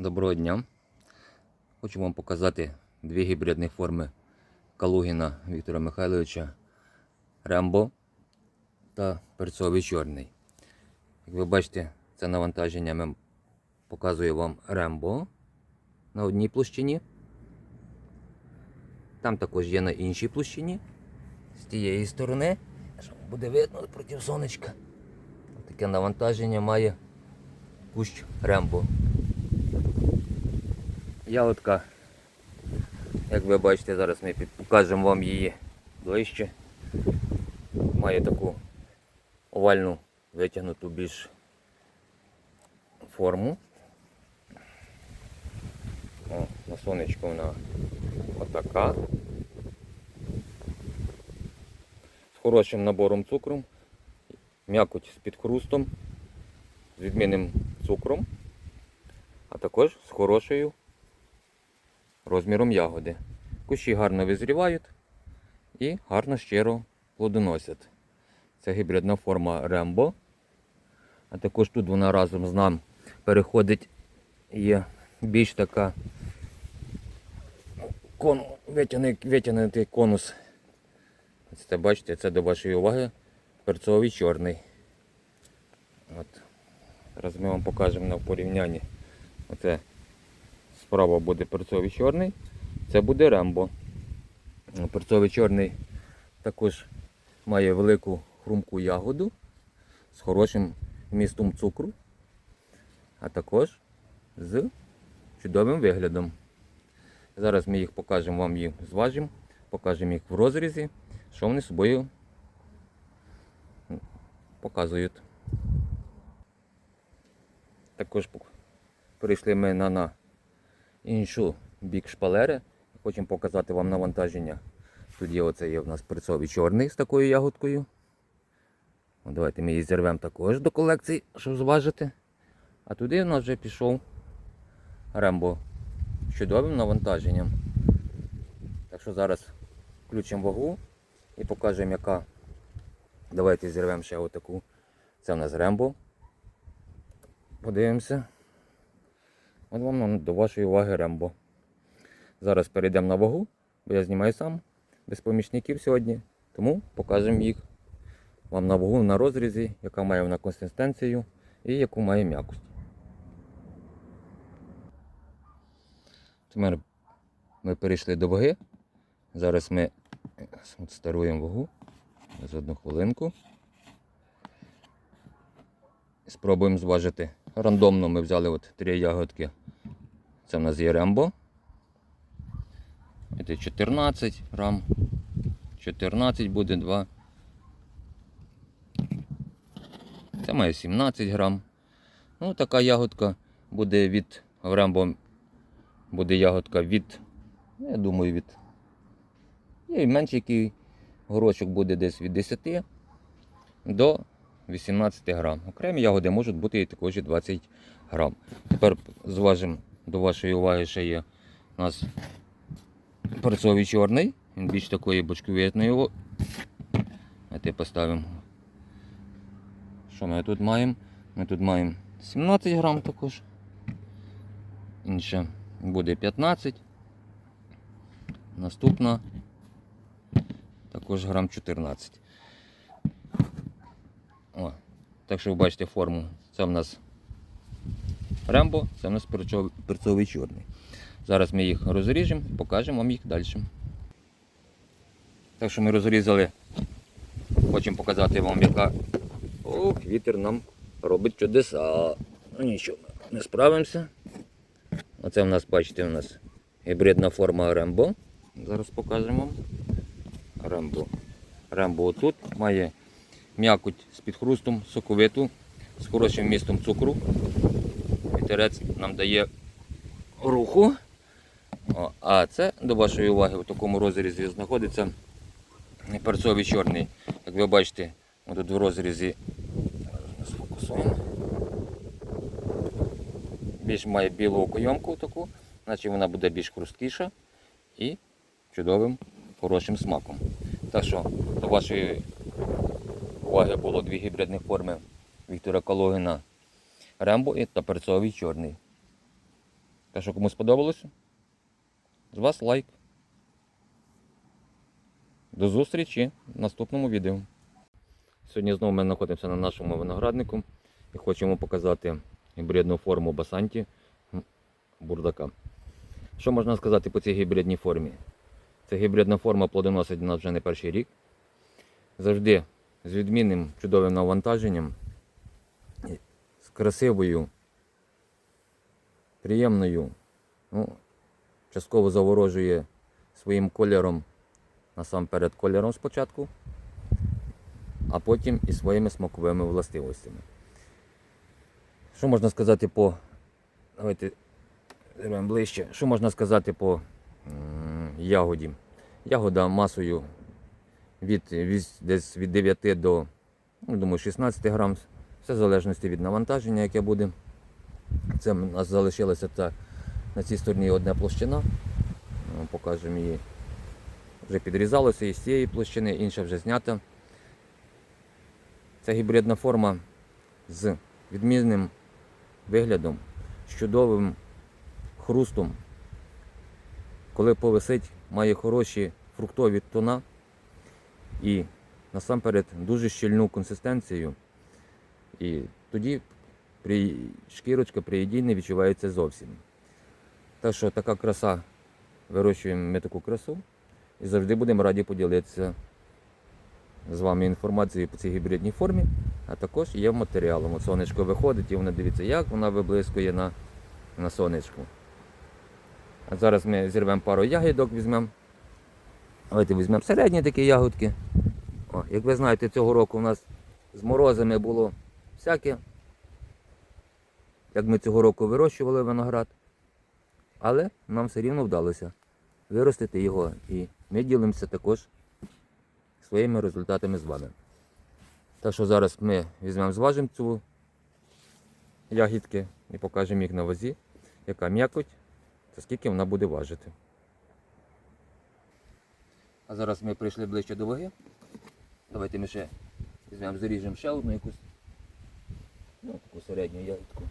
Доброго дня. Хочу вам показати дві гібридні форми Калугіна Віктора Михайловича Рембо та перцовий чорний. Як ви бачите, це навантаження ми показую вам Рембо на одній площині. Там також є на іншій площині. З тієї сторони, що буде видно проти сонечка. Таке навантаження має кущ Рембо. Ягодка, як ви бачите, зараз ми покажемо вам її ближче. Має таку овальну витягнуту більш форму. О, на сонечку вона отака. З хорошим набором цукру, м'якоть з підхрустом, з відмінним цукром, а також з хорошою розміром ягоди. Кущі гарно визрівають і гарно щиро плодоносять. Це гібридна форма Рембо. А також тут вона разом з нами переходить є більш така кон, витягнутий конус. Це бачите, це до вашої уваги перцовий чорний. От. Зараз ми вам покажемо на порівнянні. Оце справа буде перцовий чорний, це буде рембо. Перцовий чорний також має велику хрумку ягоду з хорошим вмістом цукру, а також з чудовим виглядом. Зараз ми їх покажемо вам їх зважимо, покажемо їх в розрізі, що вони собою показують. Також перейшли ми на, на іншу бік шпалери. Хочемо показати вам навантаження. Тут є оце є в нас перцовий чорний з такою ягодкою. Давайте ми її зірвемо також до колекції, щоб зважити. А туди в нас вже пішов рембо з чудовим навантаженням. Так що зараз включимо вагу і покажемо, яка. Давайте зірвемо ще отаку. Це в нас рембо. Подивимося. От вам до вашої уваги рембо. Зараз перейдемо на вагу, бо я знімаю сам без помічників сьогодні. Тому покажемо їх вам на вагу на розрізі, яка має вона консистенцію і яку має м'якость. Тепер ми перейшли до ваги. Зараз ми старуємо вагу за одну хвилинку. Спробуємо зважити. Рандомно ми взяли от три ягодки. Це в нас є рембо. Це 14 грам. 14 буде 2. Це має 17 грам. Ну, така ягодка буде від в рембо буде ягодка від, я думаю, від. І менший горошок буде десь від 10 до 18 грам. Окремі ягоди можуть бути і також і 20 грам. Тепер зважимо до вашої уваги, ще є у нас перцовий чорний, він більш такої бочковітної. Давайте поставимо. Що ми тут маємо? Ми тут маємо 17 грам також. Інше буде 15. Наступна також грам 14. О, так що ви бачите форму. Це в нас рембо, це в нас перцовий, чорний. Зараз ми їх розріжемо покажемо вам їх далі. Так що ми розрізали. Хочемо показати вам, яка Ох, вітер нам робить чудеса. Ну нічого, не справимося. Оце в нас, бачите, у нас гібридна форма Рембо. Зараз покажемо вам. Рембо. Рембо отут має м'якоть з підхрустом, соковиту, з хорошим містом цукру. Вітерець нам дає руху. О, а це до вашої уваги в такому розрізі знаходиться перцовий чорний. Як ви бачите, тут в розрізі. Більш має білу окойомку таку, значить вона буде більш хрусткіша і чудовим хорошим смаком. Так що до вашої уваги було дві гібридні форми Віктора Калогіна Рембо та перцовий чорний. Так що кому сподобалося, з вас лайк. До зустрічі в наступному відео. Сьогодні знову ми знаходимося на нашому винограднику і хочемо показати гібридну форму басанті бурдака. Що можна сказати по цій гібридній формі? Це гібридна форма плодоносить у нас вже не перший рік. Завжди з відмінним чудовим навантаженням, з красивою, приємною, ну, частково заворожує своїм кольором, насамперед кольором спочатку, а потім і своїми смаковими властивостями. Що можна сказати по. Давайте ближче. Що можна сказати по ягоді? Ягода масою від, десь від 9 до ну, думаю, 16 грам. Все в залежності від навантаження, яке буде. Це у нас залишилася та, на цій стороні одна площина. Ну, Покажемо її. Вже підрізалося із цієї площини, інша вже знята. Це гібридна форма з відмінним виглядом, з чудовим хрустом. Коли повисить, має хороші фруктові тона і насамперед дуже щільну консистенцію. І тоді при... шкірочка при їді не відчувається зовсім. Так що така краса, вирощуємо ми таку красу і завжди будемо раді поділитися з вами інформацією по цій гібридній формі, а також є матеріалом. От сонечко виходить і воно дивіться, як вона виблискує на, на сонечку. А зараз ми зірвемо пару ягідок, візьмемо. Давайте візьмемо середні такі ягодки. О, як ви знаєте, цього року у нас з морозами було всяке. Як ми цього року вирощували виноград. Але нам все рівно вдалося виростити його. І ми ділимося також своїми результатами з вами. Так що зараз ми візьмемо, зважимо цю ягідки і покажемо їх на вазі, яка м'якоть та скільки вона буде важити. А зараз ми прийшли ближче до ваги. Давайте ми ще візьмемо, заріжемо ще одну якусь ну, таку середню ягідку.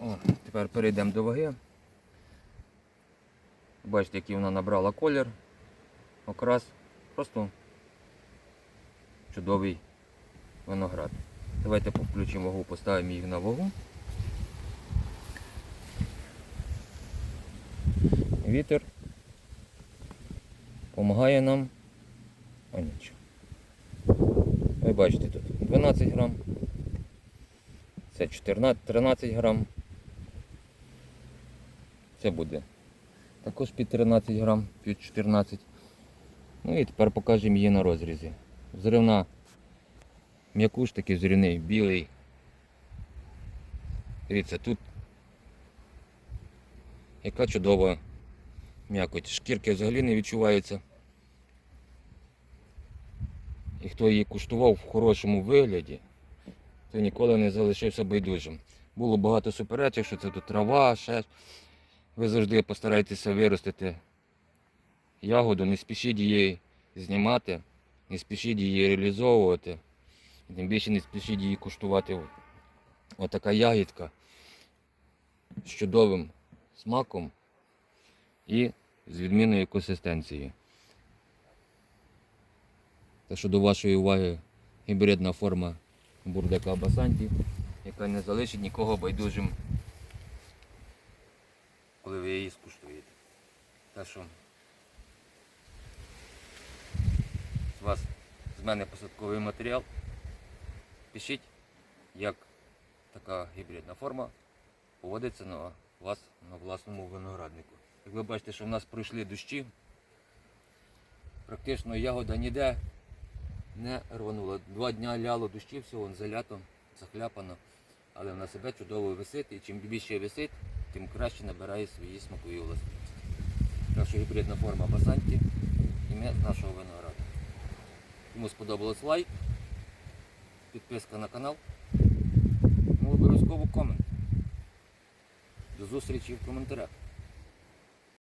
О, тепер перейдемо до ваги. Бачите, який вона набрала колір, окрас. Просто чудовий виноград. Давайте включимо вагу, поставимо їх на вагу. Вітер допомагає нам. О, нічого. Ви бачите тут 12 грам. Це 14, 13 грам. Це буде також під 13 грам, під 14. Ну і тепер покажемо її на розрізі. Взривна м'якуш такий взривний, білий. Дивіться, тут яка чудова м'якоть. Шкірки взагалі не відчуваються. І хто її куштував в хорошому вигляді, то ніколи не залишився байдужим. Було багато суперечок, що це тут трава, ще. Ви завжди постарайтеся виростити ягоду, не спішіть її знімати, не спішіть її реалізовувати, і тим більше не спішіть її куштувати. Отака ягідка з чудовим смаком і з відмінною консистенцією. Так що до вашої уваги гібридна форма бурдака басанті, яка не залишить нікого байдужим, коли ви її скуштуєте. Так що з вас з мене посадковий матеріал. Пишіть, як така гібридна форма поводиться на вас на власному винограднику. Як ви бачите, що в нас пройшли дощі, практично ягода ніде не рванула. Два дня ляло дощі, вон залято, захляпано, але вона себе чудово висить і чим більше висить, тим краще набирає свої смакові властивості. Так що гібридна форма басанті і з нашого винограду. Кому сподобалось лайк, підписка на канал, ну обов'язково комент. До зустрічі в коментарях.